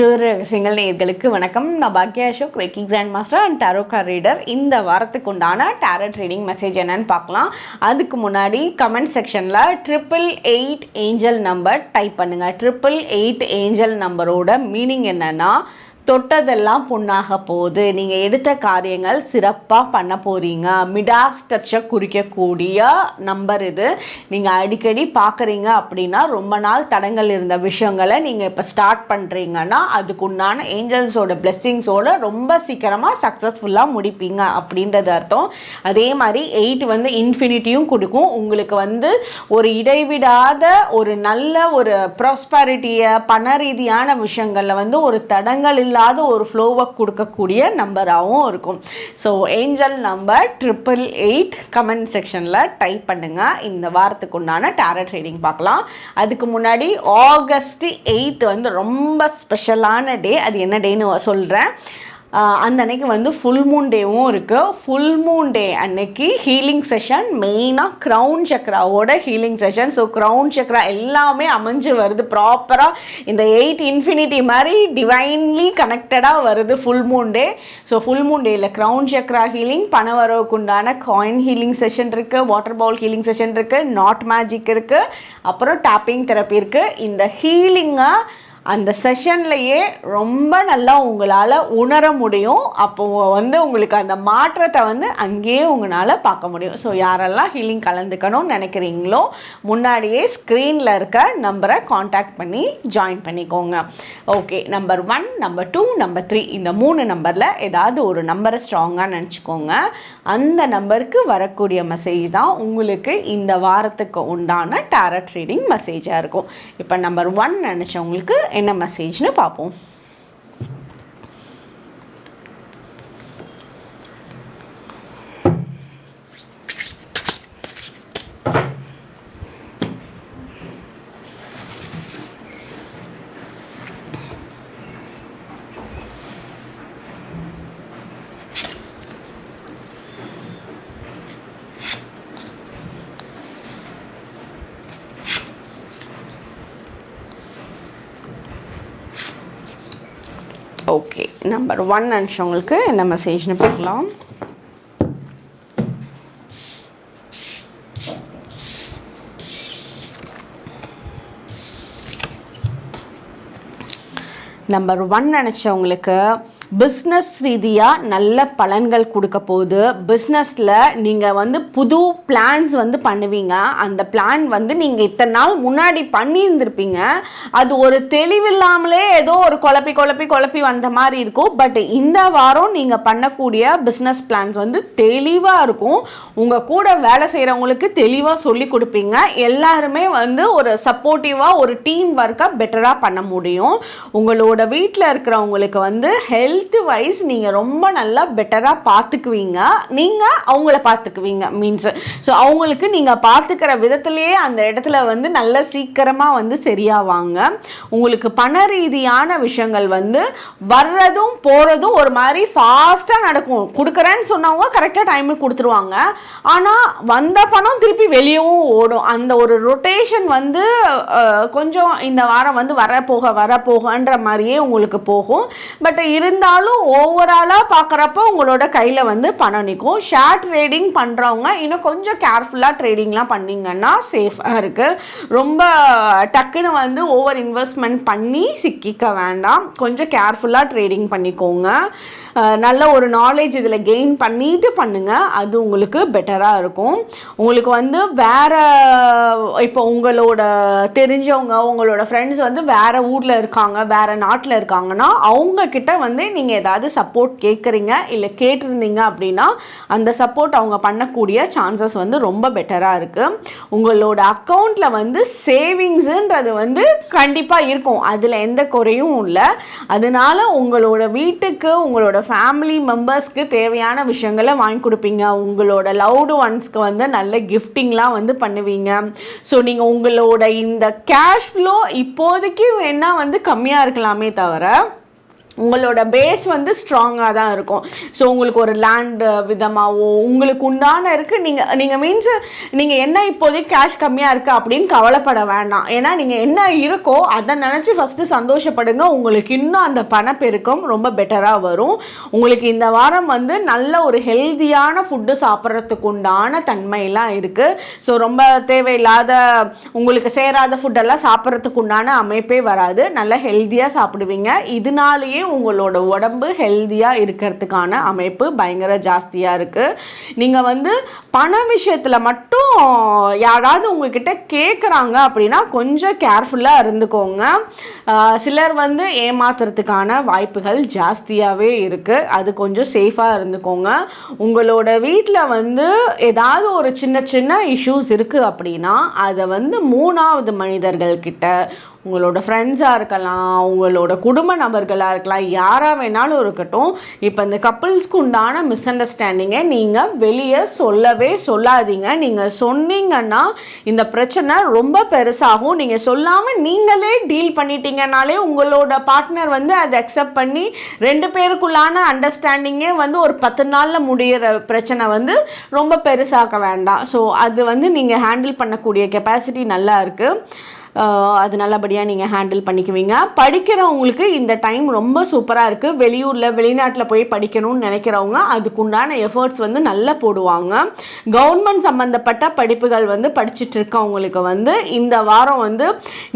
ஜோதிர ரகசியங்கள் நேர்களுக்கு வணக்கம். நான் Bhagya Ashok reiki grand master and tarot card reader இந்த வாரத்துக்கு உண்டான டேரோ ட்ரேடிங் மெசேஜ் என்னன்னு பார்க்கலாம். அதுக்கு முன்னாடி கமெண்ட் செக்ஷனில் triple eight angel number type பண்ணுங்கள் ட்ரிபிள் எயிட் ஏஞ்சல் நம்பரோட மீனிங் என்னென்னா தொட்டதெல்லாம் புண்ணாக போகுது. நீங்கள் எடுத்த காரியங்கள் சிறப்பாக பண்ண போகிறீங்க மிடாஸ் டச்சை குறிக்கக்கூடிய நம்பர் இது. நீங்கள் அடிக்கடி பார்க்குறீங்க அப்படின்னா ரொம்ப நாள் தடங்கள் இருந்த விஷயங்களை நீங்கள் இப்போ ஸ்டார்ட் பண்ணுறீங்கன்னா அதுக்குண்டான ஏஞ்சல்ஸோட பிளெஸ்ஸிங்ஸோட ரொம்ப சீக்கிரமாக சக்ஸஸ்ஃபுல்லாக முடிப்பீங்க அப்படின்றது அர்த்தம். அதே மாதிரி எயிட் வந்து இன்ஃபினிட்டியும் கொடுக்கும். உங்களுக்கு வந்து ஒரு இடைவிடாத ஒரு நல்ல ஒரு ப்ராஸ்பாரிட்டியை பண ரீதியான விஷயங்களில் வந்து ஒரு தடங்கள் இல்லாத ஒரு ஃப்ளோவை கொடுக்கக்கூடிய நம்பராகவும் இருக்கும். So angel number triple eight comment செக்ஷனில் டைப் பண்ணுங்கள் இந்த வாரத்துக்கு உண்டான டேரட் ட்ரேடிங் பார்க்கலாம். அதுக்கு முன்னாடி ஆகஸ்ட் எயிட் வந்து ரொம்ப ஸ்பெஷலான டே அது என்ன டேன்னு சொல்கிறேன் அந்த அன்னைக்கு வந்து ஃபுல் மூன் டேவும் இருக்குது ஃபுல் மூன் டே அன்னைக்கு ஹீலிங் செஷன் மெயினாக crown சக்ராவோட healing session so crown chakra எல்லாமே அமைஞ்சு வருது. ப்ராப்பராக இந்த எயிட் இன்ஃபினிட்டி மாதிரி டிவைன்லி கனெக்டடாக வருது full moon day so full moon டேயில் க்ரௌன் சக்ரா ஹீலிங் பணவரவுக்கு உண்டான காயின் ஹீலிங் செஷன் இருக்குது வாட்டர் பவுல் ஹீலிங் செஷன் இருக்குது நாட் மேஜிக் இருக்குது அப்புறம் டாப்பிங் தெரப்பி இருக்குது இந்த ஹீலிங்கை அந்த செஷன்லையே ரொம்ப நல்லா உங்களால் உணர முடியும். அப்போ வந்து உங்களுக்கு அந்த மாற்றத்தை வந்து அங்கேயே உங்களால் பார்க்க முடியும். ஸோ யாரெல்லாம் ஹீலிங் கலந்துக்கணும்னு நினைக்கிறீங்களோ முன்னாடியே ஸ்க்ரீனில் இருக்க நம்பரை காண்டாக்ட் பண்ணி ஜாயின் பண்ணிக்கோங்க. Okay number one number two number three இந்த மூணு நம்பரில் ஏதாவது ஒரு நம்பரை ஸ்ட்ராங்காக நினச்சிக்கோங்க. அந்த நம்பருக்கு வரக்கூடிய மெசேஜ் தான் உங்களுக்கு இந்த வாரத்துக்கு உண்டான டேரட் ரீடிங் மெசேஜாக இருக்கும். இப்போ நம்பர் ஒன் நினச்சவங்களுக்கு என்ன மெசேஜ்னு பார்ப்போம் ஓகே நம்பர் ஒன் நினச்சவங்களுக்கு இந்த மெசேஜ்னு பார்க்கலாம். நம்பர் ஒன் நினச்சவங்களுக்கு பிஸ்னஸ் ரீதியாக நல்ல பலன்கள் கொடுக்க போகுது. பிஸ்னஸில் நீங்கள் வந்து புது பிளான்ஸ் வந்து பண்ணுவீங்க. அந்த பிளான் வந்து நீங்கள் இத்தனை நாள் முன்னாடி பண்ணியிருந்திருப்பீங்க. அது ஒரு தெளிவில்லாமலே ஏதோ ஒரு குழப்பி குழப்பி குழப்பி வந்த மாதிரி இருக்கும். பட் இந்த வாரம் நீங்கள் பண்ணக்கூடிய பிஸ்னஸ் பிளான்ஸ் வந்து தெளிவாக இருக்கும். உங்கள் கூட வேலை செய்கிறவங்களுக்கு தெளிவாக சொல்லி கொடுப்பீங்க. எல்லாருமே வந்து ஒரு சப்போர்ட்டிவாக ஒரு டீம் ஒர்க்காக பெட்டராக பண்ண முடியும். உங்களோட வீட்டில் இருக்கிறவங்களுக்கு வந்து ஹெல்த் வைஸ் நீங்கள் ரொம்ப நல்லா பெட்டராக பார்த்துக்குவீங்க. நீங்கள் அவங்கள பார்த்துக்குவீங்க மீன்ஸ் ஸோ அவங்களுக்கு நீங்கள் பார்த்துக்கிற விதத்துலேயே அந்த இடத்துல வந்து நல்ல சீக்கிரமாக வந்து சரியாவாங்க. உங்களுக்கு பண ரீதியான விஷயங்கள் வந்து வர்றதும் போகிறதும் ஒரு மாதிரி ஃபாஸ்ட்டாக நடக்கும். கொடுக்குறேன்னு சொன்னவங்க கரெக்டாக டைமுக்கு கொடுத்துருவாங்க. ஆனால் வந்த பணம் திருப்பி வெளியவும் ஓடும். அந்த ஒரு ரொட்டேஷன் வந்து கொஞ்சம் இந்த வாரம் வந்து வரப்போக வரப்போகன்ற மாதிரியே உங்களுக்கு போகும். பட் இருந்தால் இருந்தாலும் ஓவராலாக பார்க்குறப்ப உங்களோட கையில் வந்து பணம் நிற்கும் ஷேர் ட்ரேடிங் பண்ணுறவங்க இன்னும் கொஞ்சம் கேர்ஃபுல்லாக ட்ரேடிங்லாம் பண்ணீங்கன்னா சேஃபாக இருக்குது ரொம்ப டக்குன்னு வந்து ஓவர் இன்வெஸ்ட்மெண்ட் பண்ணி சிக்கிக்க வேண்டாம். கொஞ்சம் கேர்ஃபுல்லாக ட்ரேடிங் பண்ணிக்கோங்க. நல்ல ஒரு நாலேஜ் இதில் கெயின் பண்ணிட்டு பண்ணுங்கள் அது உங்களுக்கு பெட்டராக இருக்கும். உங்களுக்கு வந்து வேற இப்போ உங்களோட தெரிஞ்சவங்க உங்களோட ஃப்ரெண்ட்ஸ் வந்து வேறு ஊரில் இருக்காங்க வேறு நாட்டில் இருக்காங்கன்னா அவங்கக்கிட்ட வந்து நீங்கள் ஏதாவது சப்போர்ட் கேட்குறீங்க இல்லை கேட்டிருந்தீங்க அப்படின்னா அந்த சப்போர்ட் அவங்க பண்ணக்கூடிய சான்சஸ் வந்து ரொம்ப பெட்டராக இருக்குது உங்களோட அக்கௌண்ட்டில் வந்து சேவிங்ஸுன்றது வந்து கண்டிப்பாக இருக்கும். அதில் எந்த குறையும் இல்லை. அதனால உங்களோட வீட்டுக்கு உங்களோட ஃபேமிலி மெம்பர்ஸ்க்கு தேவையான விஷயங்களை வாங்கி கொடுப்பீங்க. உங்களோட லவ்டு ஒன்ஸ்க்கு வந்து நல்ல கிஃப்டிங்லாம் வந்து பண்ணுவீங்க. ஸோ நீங்கள் உங்களோட இந்த கேஷ் ஃப்ளோ இப்போதைக்கு வேணால் வந்து கம்மியாக இருக்கலாமே தவிர உங்களோட பேஸ் வந்து ஸ்ட்ராங்காக தான் இருக்கும். ஸோ உங்களுக்கு ஒரு லேண்டு விதமாகவோ உங்களுக்கு உண்டான இருக்குது நீங்கள் நீங்கள் மீன்ஸ் நீங்கள் என்ன இப்போதைக்கு கேஷ் கம்மியாக இருக்குது அப்படின்னு கவலைப்பட வேண்டாம். ஏன்னா நீங்கள் என்ன இருக்கோ அதை நினச்சி ஃபஸ்ட்டு சந்தோஷப்படுங்க. உங்களுக்கு இன்னும் அந்த பணப்பெருக்கம் ரொம்ப பெட்டராக வரும். உங்களுக்கு இந்த வாரம் வந்து நல்ல ஒரு ஹெல்தியான ஃபுட்டு சாப்பிட்றதுக்கு உண்டான தன்மையெல்லாம் இருக்குது ஸோ ரொம்ப தேவையில்லாத உங்களுக்கு சேராத ஃபுட்டெல்லாம் சாப்பிட்றதுக்கு உண்டான அமைப்பே வராது. நல்லா ஹெல்த்தியாக சாப்பிடுவீங்க. இதனாலேயே உங்களோட உடம்பு ஹெல்த்தியாக இருக்கிறதுக்கான அமைப்பு பயங்கர ஜாஸ்தியாக இருக்குது நீங்கள் வந்து பண விஷயத்தில் மட்டும் யாராவது உங்ககிட்ட கேட்குறாங்க அப்படின்னா கொஞ்சம் கேர்ஃபுல்லாக இருந்துக்கோங்க. சிலர் வந்து ஏமாத்துறதுக்கான வாய்ப்புகள் ஜாஸ்தியாகவே இருக்குது அது கொஞ்சம் சேஃபாக இருந்துக்கோங்க. உங்களோட வீட்டில் வந்து ஏதாவது ஒரு சின்ன சின்ன இஷ்யூஸ் இருக்குது அப்படின்னா அதை வந்து மூணாவது மனிதர்கள்கிட்ட உங்களோட ஃப்ரெண்ட்ஸாக இருக்கலாம் உங்களோட குடும்ப நபர்களாக இருக்கலாம் யாராக வேணாலும் இருக்கட்டும் இப்போ இந்த கப்புள்ஸ்க்கு உண்டான மிஸ் அண்டர்ஸ்டாண்டிங்கை நீங்கள் வெளியே சொல்லவே சொல்லாதீங்க. நீங்கள் சொன்னீங்கன்னா இந்த பிரச்சனை ரொம்ப பெருசாகும். நீங்கள் சொல்லாமல் நீங்களே டீல் பண்ணிட்டீங்கனாலே உங்களோட பார்ட்னர் வந்து அதை அக்செப்ட் பண்ணி ரெண்டு பேருக்குள்ளான அண்டர்ஸ்டாண்டிங்கே வந்து ஒரு பத்து நாளில் முடிகிற பிரச்சனை வந்து ரொம்ப பெருசாக்க வேண்டாம். ஸோ அது வந்து நீங்கள் ஹேண்டில் பண்ணக்கூடிய கெப்பாசிட்டி நல்லா இருக்குது அது நல்லபடியாக நீங்கள் ஹேண்டில் பண்ணிக்குவீங்க. படிக்கிறவங்களுக்கு இந்த டைம் ரொம்ப சூப்பராக இருக்குது வெளியூரில் வெளிநாட்டில் போய் படிக்கணும்னு நினைக்கிறவங்க அதுக்குண்டான எஃபர்ட்ஸ் வந்து நல்லா போடுவாங்க. கவர்மெண்ட் சம்மந்தப்பட்ட படிப்புகள் வந்து படிச்சுட்டு இருக்கவங்களுக்கு வந்து இந்த வாரம் வந்து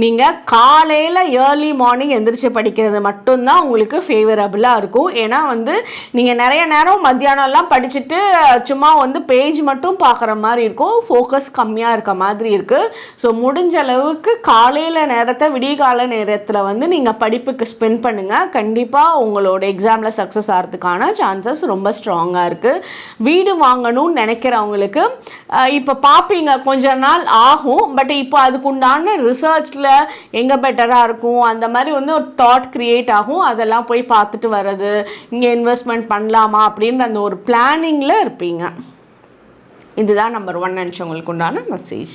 நீங்கள் காலையில் ஏர்லி மார்னிங் எந்திரிச்சு படிக்கிறது மட்டும்தான் உங்களுக்கு ஃபேவரபுளாக இருக்கும். ஏன்னா வந்து நீங்கள் நிறைய நேரம் மத்தியானம்லாம் படிச்சுட்டு சும்மா வந்து பேஜ் மட்டும் பார்க்குற மாதிரி இருக்கும். ஃபோக்கஸ் கம்மியாக இருக்க மாதிரி இருக்குது ஸோ முடிஞ்ச அளவுக்கு காலையில் நேரத்தை விடியகால நேரத்தில் வந்து நீங்கள் படிப்புக்கு ஸ்பெண்ட் பண்ணுங்கள் கண்டிப்பாக உங்களோட எக்ஸாமில் சக்ஸஸ் ஆகிறதுக்கான சான்சஸ் ரொம்ப ஸ்ட்ராங்காக இருக்குது வீடு வாங்கணும்னு நினைக்கிறவங்களுக்கு இப்போ பார்ப்பீங்க கொஞ்ச நாள் ஆகும். பட் இப்போ அதுக்குண்டான ரிசர்ச்சில் எங்கே பெட்டராக இருக்கும்? அந்த மாதிரி வந்து ஒரு தாட் க்ரியேட் ஆகும். அதெல்லாம் போய் பார்த்துட்டு வர்றது இங்கே இன்வெஸ்ட்மெண்ட் பண்ணலாமா? அப்படின்ற அந்த ஒரு பிளானிங்கில் இருப்பீங்க. இதுதான் நம்பர் ஒன் நினச்சவங்களுக்கு உண்டான மெசேஜ்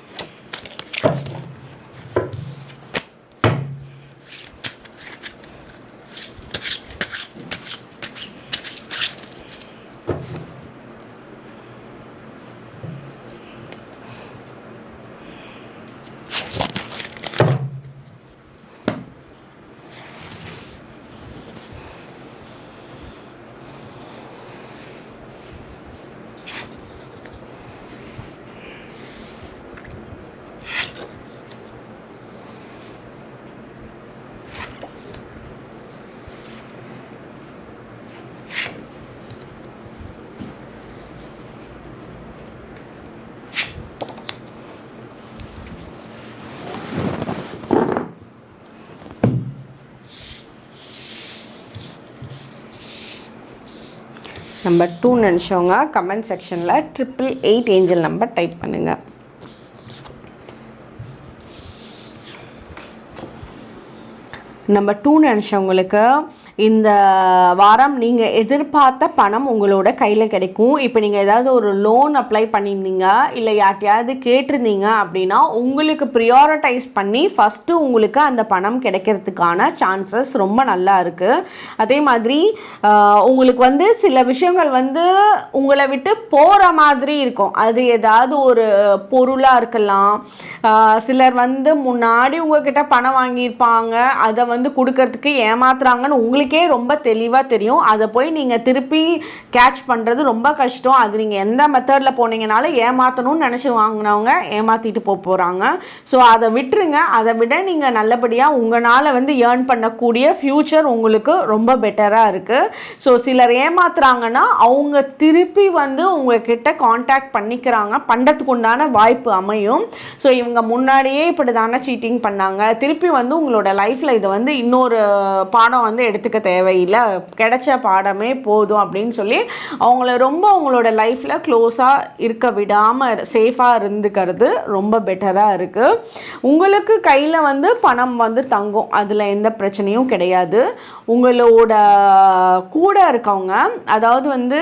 நம்பர் டூ நினச்சவங்க கமெண்ட் செக்ஷனில் triple eight angel number type பண்ணுங்கள் நம்பர் டூ நினச்சவங்களுக்கு இந்த வாரம் நீங்கள் எதிர்பார்த்த பணம் உங்களோட கையில் கிடைக்கும். இப்போ நீங்கள் ஏதாவது ஒரு லோன் அப்ளை பண்ணியிருந்தீங்க இல்லை யார்ட்டையாவது கேட்டிருந்தீங்க அப்படின்னா உங்களுக்கு ப்ரியாரிட்டைஸ் பண்ணி ஃபஸ்ட்டு உங்களுக்கு அந்த பணம் கிடைக்கிறதுக்கான சான்சஸ் ரொம்ப நல்லா இருக்குது அதே மாதிரி உங்களுக்கு வந்து சில விஷயங்கள் வந்து உங்களை விட்டு போகிற மாதிரி இருக்கும். அது ஏதாவது ஒரு பொருளாக இருக்கலாம். சிலர் வந்து முன்னாடி உங்ககிட்ட பணம் வாங்கியிருப்பாங்க. அதை வந்து வந்து கொடுக்கறதுக்கு ஏமாத்துறாங்கன்னு உங்களுக்கே ரொம்ப தெளிவாக தெரியும். அதை போய் நீங்கள் திருப்பி கேட்ச் பண்ணுறது ரொம்ப கஷ்டம். அது நீங்கள் எந்த மெத்தடில் போனீங்கனாலும் ஏமாற்றணும்னு நினச்சி வாங்கினவங்க ஏமாற்றிட்டு போக போகிறாங்க ஸோ அதை விட்டுருங்க. அதை விட நீங்கள் நல்லபடியாக உங்களால் வந்து ஏர்ன் பண்ணக்கூடிய ஃப்யூச்சர் உங்களுக்கு ரொம்ப பெட்டராக இருக்குது ஸோ சிலர் ஏமாத்துறாங்கன்னா அவங்க திருப்பி வந்து உங்ககிட்ட காண்டாக்ட் பண்ணிக்கிறாங்க. பண்ணுறதுக்கு உண்டான வாய்ப்பு அமையும். ஸோ இவங்க முன்னாடியே இப்படி தானே சீட்டிங் பண்ணாங்க. திருப்பி வந்து உங்களோட லைஃப்பில் இதை வந்து இன்னொரு பாடம் வந்து எடுத்துக்க தேவையில்லை. கிடைச்ச பாடமே போதும் அப்படின்னு சொல்லி அவங்கள ரொம்ப அவங்களோட லைஃப்பில் க்ளோஸாக இருக்க விடாமல் சேஃபாக இருந்துக்கிறது ரொம்ப பெட்டராக இருக்குது உங்களுக்கு கையில் வந்து பணம் வந்து தங்கும். அதில் எந்த பிரச்சனையும் கிடையாது. உங்களோட கூட இருக்கவங்க அதாவது வந்து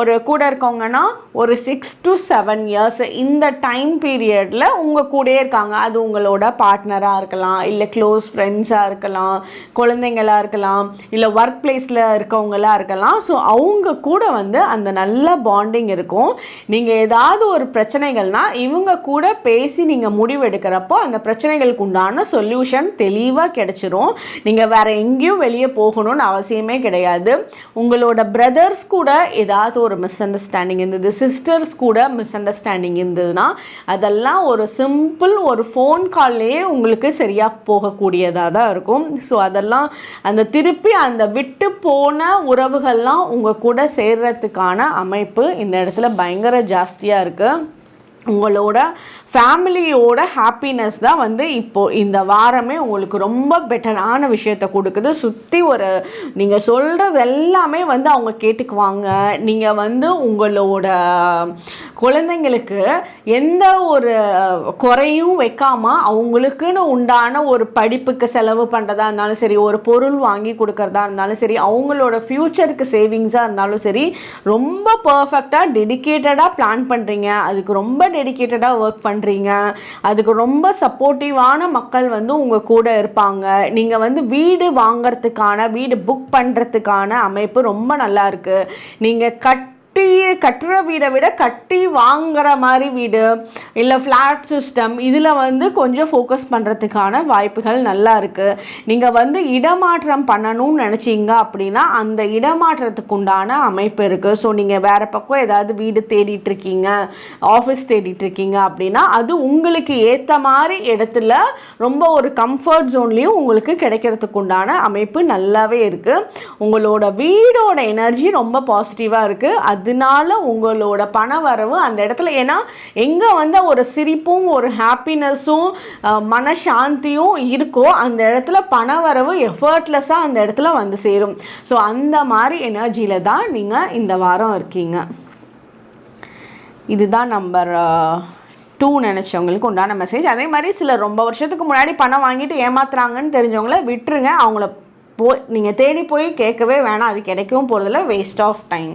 ஒரு கூட இருக்கவங்கன்னா ஒரு சிக்ஸ் டு செவன் இயர்ஸ் இந்த டைம் பீரியடில் உங்கள் கூடயே இருக்காங்க. அது உங்களோட பார்ட்னராக இருக்கலாம் இல்லை க்ளோஸ் ஃப்ரெண்ட்ஸாக இருக்கலாம். குழந்தைங்களா இருக்கலாம் இல்லை ஒர்க் பிளேஸில் இருக்கவங்களா இருக்கலாம். ஸோ அவங்க கூட வந்து அந்த நல்ல பாண்டிங் இருக்கும். நீங்கள் ஏதாவது ஒரு பிரச்சனைகள்னால் இவங்க கூட பேசி நீங்கள் முடிவெடுக்கிறப்போ அந்த பிரச்சனைகளுக்கு உண்டான சொல்யூஷன் தெளிவாக கிடச்சிரும். நீங்கள் வேறு எங்கேயும் வெளியே போகணும்னு அவசியமே கிடையாது. உங்களோட பிரதர்ஸ் கூட ஏதாவது ஒரு மிஸ் அண்டர்ஸ்டாண்டிங் இருந்தது சிஸ்டர்ஸ் கூட மிஸ் அண்டர்ஸ்டாண்டிங் இருந்ததுன்னா அதெல்லாம் ஒரு சிம்பிள் ஒரு ஃபோன் கால்லையே உங்களுக்கு சரியாக போகக்கூடியதாக தான் இருக்கும். ஸோ அதெல்லாம் அந்த திருப்பி அந்த விட்டு போன உறவுகள்லாம் உங்கள் கூட சேர்றதுக்கான அமைப்பு இந்த இடத்துல பயங்கர ஜாஸ்தியாக இருக்குது உங்களோட ஃபேமிலியோட ஹாப்பினஸ் தான் வந்து இப்போது இந்த வாரமே உங்களுக்கு ரொம்ப பெட்டரான விஷயத்த கொடுக்குது. சுற்றி ஒரு நீங்கள் சொல்கிறது எல்லாமே வந்து அவங்க கேட்டுக்குவாங்க. நீங்கள் வந்து உங்களோட குழந்தைங்களுக்கு எந்த ஒரு குறையும் வைக்காம அவங்களுக்குன்னு உண்டான ஒரு படிப்புக்கு செலவு பண்ணுறதா இருந்தாலும் சரி ஒரு பொருள் வாங்கி கொடுக்கறதா இருந்தாலும் சரி அவங்களோட ஃப்யூச்சருக்கு சேவிங்ஸாக இருந்தாலும் சரி ரொம்ப பர்ஃபெக்டாக டெடிக்கேட்டடாக பிளான் பண்ணுறீங்க அதுக்கு ரொம்ப டெடிக்கேட்டடாக ஒர்க் பண்ணுறீங்க அதுக்கு ரொம்ப சப்போர்ட்டிவான மக்கள் வந்து உங்கள் கூட இருப்பாங்க. நீங்கள் வந்து வீடு வாங்குறதுக்கான வீடு புக் பண்ணுறதுக்கான அமைப்பு ரொம்ப நல்லா இருக்குது நீங்கள் கட் கட்டி கட்டுற வீடை விட கட்டி வாங்குற மாதிரி வீடு இல்லை ஃப்ளாட் சிஸ்டம் இதில் வந்து கொஞ்சம் ஃபோக்கஸ் பண்ணுறதுக்கான வாய்ப்புகள் நல்லா இருக்குது நீங்கள் வந்து இடமாற்றம் பண்ணணும்னு நினச்சிங்க அப்படின்னா அந்த இடமாற்றத்துக்கு உண்டான அமைப்பு இருக்குது ஸோ நீங்கள் வேறு பக்கம் ஏதாவது வீடு தேடிட்டுருக்கீங்க ஆஃபீஸ் தேடிட்டுருக்கீங்க அப்படின்னா அது உங்களுக்கு ஏற்ற மாதிரி இடத்துல ரொம்ப ஒரு கம்ஃபர்ட் ஜோன்லேயும் உங்களுக்கு கிடைக்கிறதுக்கு உண்டான அமைப்பு நல்லாவே இருக்குது உங்களோட வீடோட எனர்ஜி ரொம்ப பாசிட்டிவாக இருக்குது அது அதனால உங்களோட பண வரவு அந்த இடத்துல ஏன்னா எங்கே வந்து ஒரு சிரிப்பும் ஒரு ஹாப்பினஸ்ஸும் மனசாந்தியும் இருக்கோ அந்த இடத்துல பண வரவு எஃபர்ட்லெஸ்ஸாக அந்த இடத்துல வந்து சேரும். ஸோ அந்த மாதிரி எனர்ஜியில் தான் நீங்கள் இந்த வாரம் இருக்கீங்க. இதுதான் நம்பர் டூ நினச்சவங்களுக்கு உண்டான மெசேஜ் அதே மாதிரி சில ரொம்ப வருஷத்துக்கு முன்னாடி பணம் வாங்கிட்டு ஏமாத்துறாங்கன்னு தெரிஞ்சவங்கள விட்டுருங்க. அவங்கள போய் நீங்கள் தேடி போய் கேட்கவே வேணாம். அது கிடைக்கவும் போகிறதில்ல waste of time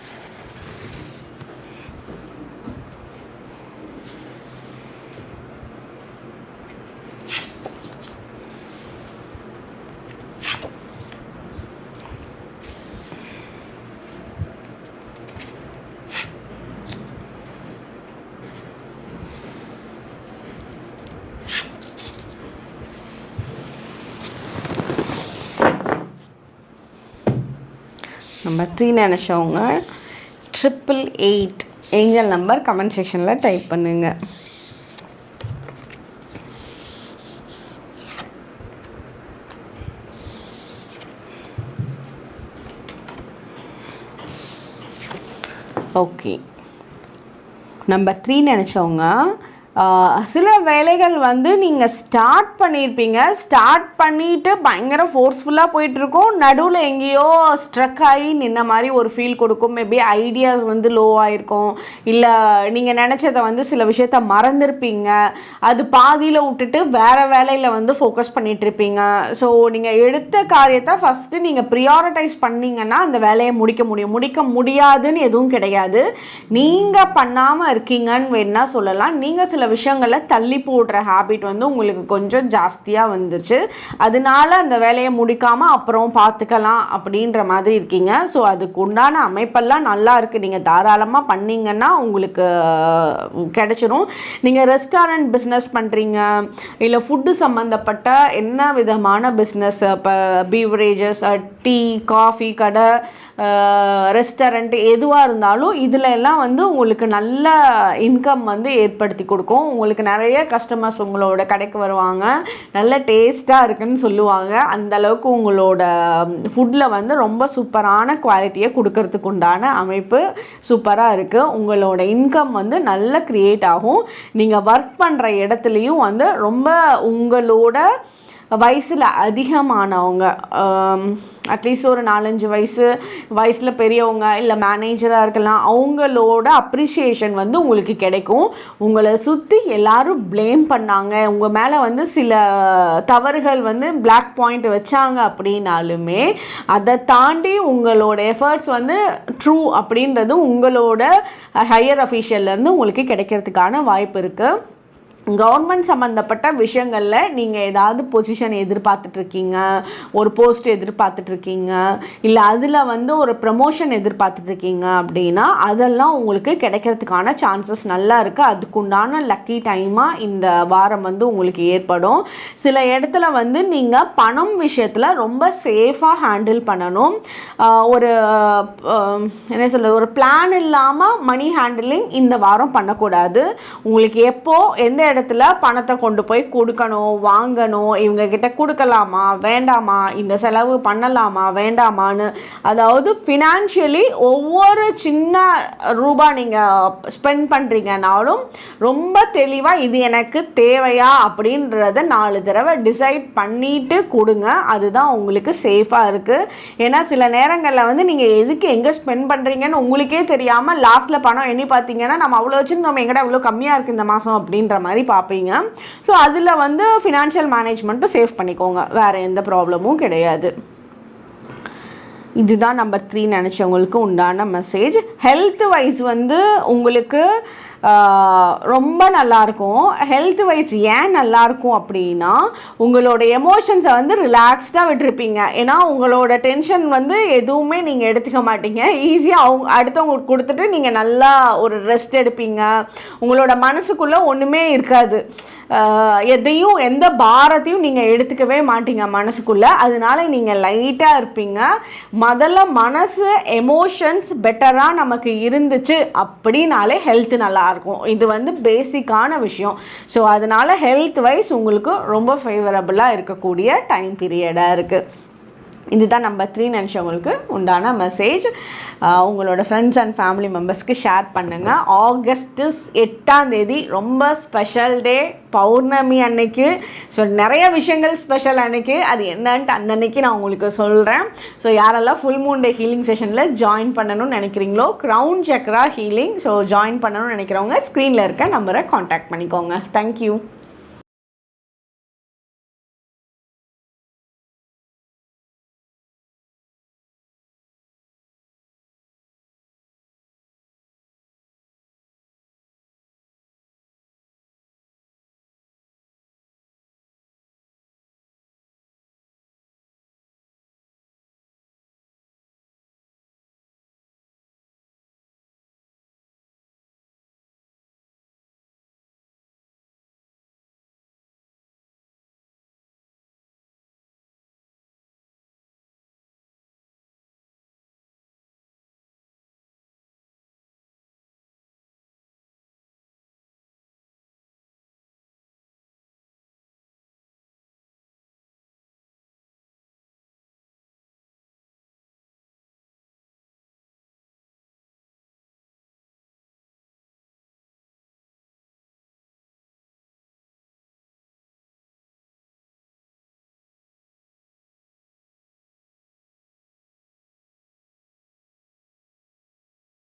number three நினச்சவங்க triple eight angel number comment செக்ஷனில் டைப் பண்ணுங்கள் ஓகே நம்பர் த்ரீ நினச்சவங்க சில வேலைகள் வந்து நீங்கள் ஸ்டார்ட் பண்ணியிருப்பீங்க ஸ்டார்ட் பண்ணிட்டு பயங்கர ஃபோர்ஸ்ஃபுல்லாக போயிட்டுருக்கோம். நடுவில் எங்கேயோ ஸ்ட்ரக் ஆகி நின்ன மாதிரி ஒரு ஃபீல் கொடுக்கும். மேபி ஐடியாஸ் வந்து லோ ஆகிருக்கும் இல்லை நீங்கள் நினச்சதை வந்து சில விஷயத்த மறந்துருப்பீங்க. அது பாதியில் விட்டுட்டு வேறு வேலையில் வந்து ஃபோக்கஸ் பண்ணிகிட்ருப்பீங்க ஸோ நீங்கள் எடுத்த காரியத்தை ஃபஸ்ட்டு நீங்கள் ப்ரியாரிட்டைஸ் பண்ணிங்கன்னா அந்த வேலையை முடிக்க முடியும். முடிக்க முடியாதுன்னு எதுவும் கிடையாது. நீங்கள் பண்ணாமல் இருக்கீங்கன்னு வேணால் சொல்லலாம். நீங்கள் சில விஷயங்களை தள்ளி போடுற ஹாபிட் வந்து உங்களுக்கு கொஞ்சம் ஜாஸ்தியாக வந்துருச்சு அதனால அந்த வேலையை முடிக்காமல் அப்புறம் பார்த்துக்கலாம் அப்படின்ற மாதிரி இருக்கீங்க. ஸோ அதுக்கு உண்டான அமைப்பெல்லாம் நல்லா இருக்குது நீங்கள் தாராளமாக பண்ணிங்கன்னா உங்களுக்கு கிடச்சிரும். நீங்கள் ரெஸ்டாரண்ட் பிஸ்னஸ் பண்ணுறீங்க இல்லை ஃபுட்டு சம்மந்தப்பட்ட என்ன விதமான பிஸ்னஸ் இப்போ பீவரேஜஸ் டீ காஃபி கடை ரெஸ்டாரண்ட் எதுவாக இருந்தாலும் இதில் எல்லாம் வந்து உங்களுக்கு நல்ல இன்கம் வந்து ஏற்படுத்தி கொடுக்கும். உங்களுக்கு நிறைய கஸ்டமர்ஸ் உங்களோட கடைக்கு வருவாங்க. நல்ல டேஸ்ட்டாக இருக்குன்னு சொல்லுவாங்க. அந்த அளவுக்கு உங்களோட ஃபுட்டில் வந்து ரொம்ப சூப்பரான குவாலிட்டியை கொடுக்கறதுக்கு உண்டான அமைப்பு சூப்பராக இருக்குது உங்களோட இன்கம் வந்து நல்லா க்ரியேட் ஆகும். நீங்கள் ஒர்க் பண்ணுற இடத்துலையும் வந்து ரொம்ப உங்களோட வயசில் அதிகமானவங்க அட்லீஸ்ட் ஒரு நாலஞ்சு வயசு வயசில் பெரியவங்க இல்லை மேனேஜராக இருக்கலாம் அவங்களோட அப்ரிஷியேஷன் வந்து உங்களுக்கு கிடைக்கும். உங்களை சுற்றி எல்லாரும் ப்ளேம் பண்ணாங்க. உங்கள் மேலே வந்து சில தவறுகள் வந்து பிளாக் பாயிண்ட் வச்சாங்க அப்படின்னாலுமே அதை தாண்டி உங்களோட எஃபர்ட்ஸ் வந்து ட்ரூ அப்படின்றது உங்களோட ஹையர் அஃபீஷியல்லேருந்து உங்களுக்கு கிடைக்கிறதுக்கான வாய்ப்பு இருக்குது கவர்மெண்ட் சம்மந்தப்பட்ட விஷயங்களில் நீங்கள் ஏதாவது பொசிஷன் எதிர்பார்த்துட்ருக்கீங்க? ஒரு போஸ்ட் எதிர்பார்த்துட்ருக்கீங்க? இல்லை அதில் வந்து ஒரு ப்ரமோஷன் எதிர்பார்த்துட்ருக்கீங்க அப்படின்னா அதெல்லாம் உங்களுக்கு கிடைக்கிறதுக்கான சான்சஸ் நல்லா இருக்குது அதுக்குண்டான லக்கி டைமாக இந்த வாரம் வந்து உங்களுக்கு ஏற்படும். சில இடத்துல வந்து நீங்கள் பணம் விஷயத்தில் ரொம்ப சேஃபாக ஹேண்டில் பண்ணணும். ஒரு என்ன சொல்கிறது ஒரு பிளான் இல்லாமல் மணி ஹேண்டிலிங் இந்த வாரம் பண்ணக்கூடாது. உங்களுக்கு எப்போது எந்த இடத்துல பணத்தை கொண்டு போய் கொடுக்கணும் வாங்கணும். இவங்க கிட்ட கொடுக்கலாமா வேண்டாமா? இந்த செலவு பண்ணலாமா வேண்டாமான்னு. அதாவது ஃபினான்ஷியலி ஒவ்வொரு சின்ன ரூபா நீங்கள் ஸ்பெண்ட் பண்ணுறீங்கனாலும் ரொம்ப தெளிவாக இது எனக்கு தேவையா அப்படின்றத நாலு தடவை டிசைட் பண்ணிட்டு கொடுங்க. அதுதான் உங்களுக்கு சேஃபாக இருக்குது ஏன்னா சில நேரங்களில் வந்து நீங்கள் எதுக்கு எங்கே ஸ்பெண்ட் பண்ணுறீங்கன்னு உங்களுக்கே தெரியாமல் லாஸ்ட்டில் பணம் எண்ணி பார்த்தீங்கன்னா நம்ம அவ்வளோ வச்சுருந்தோம் எங்கடா இவ்வளோ கம்மியாக இருக்குது இந்த மாதம் அப்படின்ற மாதிரி பார்ப்பீங்க. ஸோ அதில் வந்து ஃபினான்ஷியல் மேனேஜ்மெண்ட்டும் சேவ் பண்ணிக்கோங்க. வேறு எந்த ப்ராப்ளமும் கிடையாது. இதுதான் நம்பர் த்ரீ நினச்சவங்களுக்கு உண்டான மெசேஜ் ஹெல்த் வைஸ் வந்து உங்களுக்கு ரொம்ப நல்லாயிருக்கும் ஹெல்த் வைஸ் ஏன் நல்லாயிருக்கும் அப்படின்னா உங்களோட எமோஷன்ஸை வந்து ரிலாக்ஸ்டாக விட்டுருப்பீங்க. ஏன்னா உங்களோட டென்ஷன் வந்து எதுவுமே நீங்கள் எடுத்துக்க மாட்டீங்க. ஈஸியாக அவங்க அடுத்தவங்களுக்கு கொடுத்துட்டு நீங்கள் நல்லா ஒரு ரெஸ்ட் எடுப்பீங்க. உங்களோட மனசுக்குள்ளே ஒன்றுமே இருக்காது. எதையும் எந்த பாரத்தையும் நீங்கள் எடுத்துக்கவே மாட்டீங்க மனசுக்குள்ளே. அதனால நீங்கள் லைட்டாக இருப்பீங்க. முதல்ல மனசு எமோஷன்ஸ் பெட்டராக நமக்கு இருந்துச்சு அப்படின்னாலே ஹெல்த் நல்லாயிருக்கும் இது வந்து பேசிக்கான விஷயம். ஸோ அதனால ஹெல்த் வைஸ் உங்களுக்கு ரொம்ப ஃபேவரபுளாக இருக்கக்கூடிய டைம் பீரியடாக இருக்குது இதுதான் நம்பர் த்ரீ நினச்சவங்களுக்கு உண்டான மெசேஜ் உங்களோட ஃப்ரெண்ட்ஸ் அண்ட் ஃபேமிலி மெம்பர்ஸ்க்கு ஷேர் பண்ணுங்கள் ஆகஸ்ட்டு எட்டாம் தேதி ரொம்ப ஸ்பெஷல் டே பௌர்ணமி அன்னைக்கு. ஸோ நிறைய விஷயங்கள் ஸ்பெஷல் அன்னைக்கு. அது என்னன்ட்டு அந்த அன்னைக்கு நான் உங்களுக்கு சொல்கிறேன் ஸோ யாரெல்லாம் ஃபுல் மூன் டே ஹீலிங் செஷனில் ஜாயின் பண்ணணும்னு நினைக்கிறீங்களோ crown chakra healing so join பண்ணணும்னு நினைக்கிறவங்க ஸ்க்ரீனில் இருக்க நம்பரை காண்டாக்ட் பண்ணிக்கோங்க. தேங்க்யூ